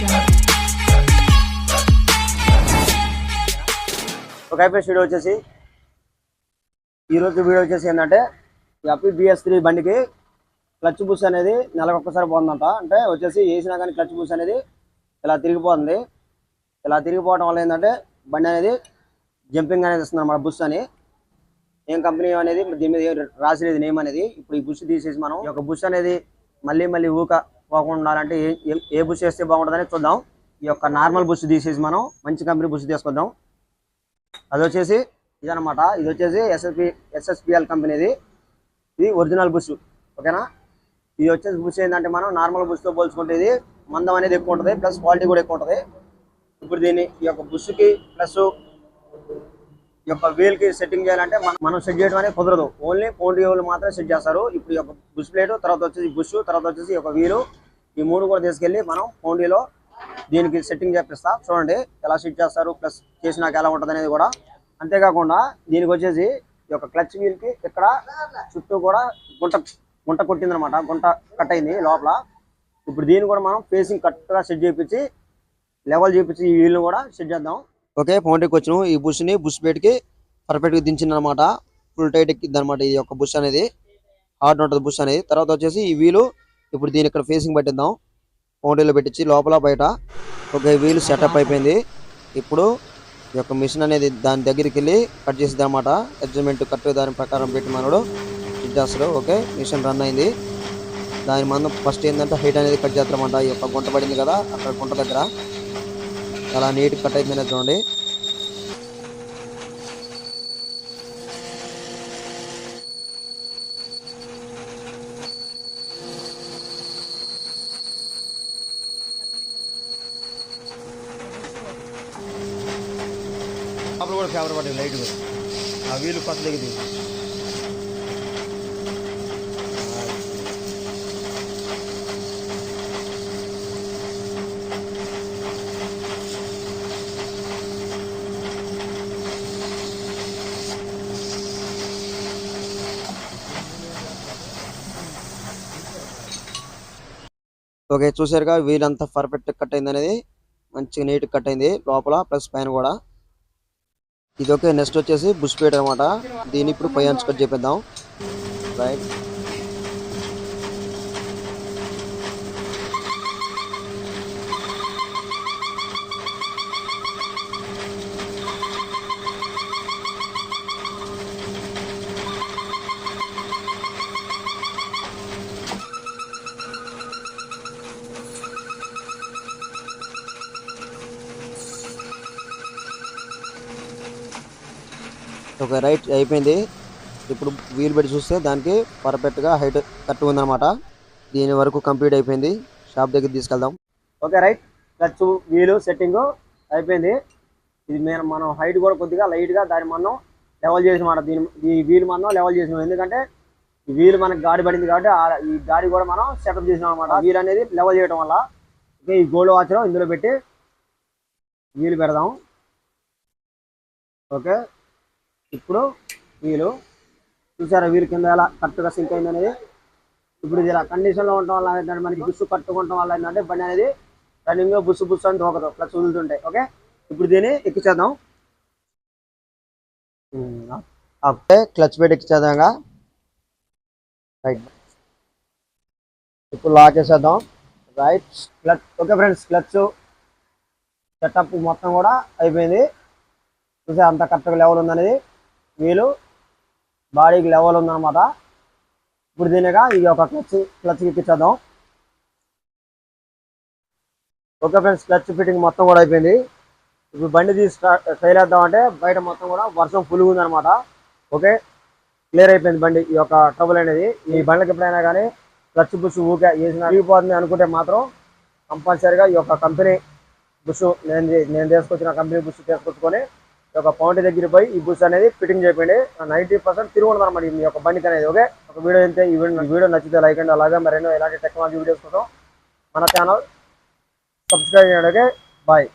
ఒక IPS video వచ్చేసి ఈరోజు వీడియో వచ్చేసి ఏంటంటే ఈ అప్పి బిఎస్ త్రీ బండికి క్లచ్ బూస్ అనేది నెలకు ఒక్కసారి పోతుందంట. అంటే వచ్చేసి వేసినా కానీ క్లచ్ బూస్ అనేది ఇలా తిరిగిపోతుంది. ఇలా తిరిగిపోవడం వల్ల ఏంటంటే బండి అనేది జంపింగ్ అనేది ఇస్తుంది అనమాట బుస్ అని. ఏం కంపెనీ అనేది దీని మీద రాసిలేదు నేమ్ అనేది. ఇప్పుడు ఈ బుస్ తీసేసి మనం ఈ యొక్క బుస్ అనేది మళ్ళీ మళ్ళీ ఊక పోకుండా ఉండాలంటే ఏ- ఏ- బుష్ వేస్తే బాగుంటుందని చూద్దాం. ఈ యొక్క నార్మల్ బుష్ తీసేసి మనం మంచి కంపెనీ బుష్ తీసుకుందాం అది వచ్చేసి ఇదనమాట ఇది వచ్చేసి ఎస్ఎస్పి ఎస్ఎస్పిఎల్ కంపెనీది ఇది. Original bush. ఓకేనా? ఇది వచ్చేసి బుష్ ఏంటంటే మనం నార్మల్ బుష్తో పోల్చుకుంటే ఇది మందం అనేది ఎక్కువ ఉంటుంది ప్లస్ క్వాలిటీ కూడా ఎక్కువ ఉంటుంది. ఇప్పుడు దీన్ని ఈ యొక్క బుష్కి ప్లస్ ఈ యొక్క వీల్కి సెట్టింగ్ చేయాలంటే మనం మనం సెట్ చేయడం అనేది కుదరదు. ఓన్లీ పోండి వీల్ మాత్రమే సెట్ చేస్తారు. ఇప్పుడు ఈ యొక్క బుష్ ప్లేట్ తర్వాత వచ్చేసి బుష్ తర్వాత వచ్చేసి ఈ యొక్క వీలు ఈ మూడు కూడా తీసుకెళ్ళి మనం పోండిలో దీనికి సెట్టింగ్ చేపిస్తా. చూడండి ఎలా సెట్ చేస్తారు ప్లస్ చేసినాక ఎలా ఉంటుంది అనేది కూడా. అంతేకాకుండా దీనికి వచ్చేసి ఈ యొక్క క్లచ్ వీల్కి ఇక్కడ చుట్టూ కూడా గుంట గుంట కొట్టిందనమాట. గుంట కట్ అయింది లోపల. ఇప్పుడు దీన్ని కూడా మనం ఫేసింగ్ కరెక్ట్గా సెట్ చేయించి లెవెల్ చేయించి ఈ వీల్ని కూడా సెట్ చేద్దాం. ఓకే ఫౌండరీకి వచ్చినాం. ఈ బుష్ని బుష్ పెట్టుకి పర్ఫెక్ట్గా దించింది అనమాట ఫుల్ టైట్ ఎక్కింది అనమాట ఈ యొక్క బుష్ అనేది. హార్డ్ ఉంటుంది బుష్ అనేది. తర్వాత వచ్చేసి ఈ వీలు ఇప్పుడు దీని ఇక్కడ ఫేసింగ్ పెట్టిద్దాం. పౌండరీలో పెట్టించి లోపల బయట ఒక వీలు సెటప్ అయిపోయింది. ఇప్పుడు ఈ యొక్క మిషన్ అనేది దాని దగ్గరికి వెళ్ళి కట్ చేసింది అనమాట అడ్జస్ట్మెంట్ కట్ దాని ప్రకారం పెట్టి మనడు ఇది చేస్తాడు. ఓకే మిషన్ రన్ అయింది. దాని మనం ఫస్ట్ ఏంటంటే హైట్ అనేది కట్ చేస్తారన్నమాట. ఈ యొక్క గుంట పడింది కదా అక్కడ గుంట దగ్గర. చాలా నీట్ కట్ అయింది అనేది చూడండి. కూడా ఫేవర్ పడింది లైట్ ఆ వీలు కొత్త దిగింది ఓకే చూసారుగా వీలంతా పర్ఫెక్ట్ కట్ అయింది అనేది మంచిగా నీట్ కట్ అయింది. లోపల ప్లస్ పైన కూడా. ఇది ఓకే నెక్స్ట్ వచ్చేసి బుష్ పేట్ అనమాట దీన్ని ఇప్పుడు పై అంచు కట్ చేపిద్దాం. రైట్ ఓకే రైట్ అయిపోయింది. ఇప్పుడు వీల్ పెట్టి చూస్తే దానికి పర్ఫెక్ట్గా హైట్ కట్ ఉందన్నమాట. దీని వరకు కంప్లీట్ అయిపోయింది. షాప్ దగ్గర తీసుకెళ్దాం. Okay right clutch wheel setting అయిపోయింది. ఇది మేము మనం హైట్ కూడా కొద్దిగా లైట్గా దాన్ని మనం లెవెల్ చేసినమాట దీని ఈ వీల్ మనం లెవెల్ చేసినాం. ఎందుకంటే ఈ వీల్ మనకి గాడి పడింది కాబట్టి ఈ గాడి కూడా మనం సెటప్ చేసినాం అనమాట వీల్ అనేది లెవెల్ చేయడం వల్ల ఓకే ఈ గోల్డ్ వాచ్ ఇందులో పెట్టి వీల్ పెడదాం. ఓకే ఇప్పుడు వీలు. చూసారా వీలు కింద ఎలా కరెక్ట్గా సింక్ అయింది అనేది? ఇప్పుడు ఇది ఇలా కండిషన్లో ఉండటం వల్ల ఏంటంటే మనకి బుస్సు కట్టుకోవటం వల్ల ఏంటంటే బండి అనేది రన్నింగ్ బుస్సు బుస్సు అని దూకదు ప్లస్ వదులుతుంటాయి. ఓకే? ఇప్పుడు దీన్ని ఎక్కిచేద్దాం అప్పుడే క్లచ్ పెట్టి ఎక్కిచేద్దాంగా రైట్. ఇప్పుడు లాక్ చేసేద్దాం. Right clutch. Okay friends clutch setup మొత్తం కూడా అయిపోయింది. చూసే అంత కరెక్ట్గా లెవెల్ ఉందనేది. వీలు బాడీకి లెవెల్ ఉందన్నమాట. ఇప్పుడు దీనిగా ఈ యొక్క క్లచ్ క్లచ్ ఎక్కించేద్దాం ఓకే ఫ్రెండ్స్ క్లచ్ ఫిట్టింగ్ మొత్తం కూడా అయిపోయింది. ఇప్పుడు బండి తీసి ట్రైల్ వేద్దాం అంటే బయట మొత్తం కూడా వర్షం ఫుల్ ఉందన్నమాట. ఓకే? క్లియర్ అయిపోయింది బండి ఈ యొక్క ట్రబుల్ అనేది. ఈ బండ్లకి ఎప్పుడైనా కానీ క్లచ్ బుష్ ఊకే వేసిన అయిపోతుంది అనుకుంటే మాత్రం కంపల్సరీగా ఈ యొక్క కంపెనీ బుష్ నేను నేను తీసుకొచ్చిన కంపెనీ బుష్ తీసుకొచ్చుకొని ఒక యొక్క దగ్గర పోయి ఈ బుస్ అనేది ఫిట్టింగ్ చేయండి నైంటీ పర్సెంట్ తిరుగుండదు అనమాట మీ యొక్క బండికి అనేది ఓకే? ఒక వీడియో అయితే ఈ వీడియో వీడియో నచ్చితే లైక్ అండి అలాగే మరెన్నో ఇలాంటి టెక్నాలజీ వీడియోస్ కోసం మన ఛానల్ సబ్స్క్రైబ్ చేయండి ఓకే? బాయ్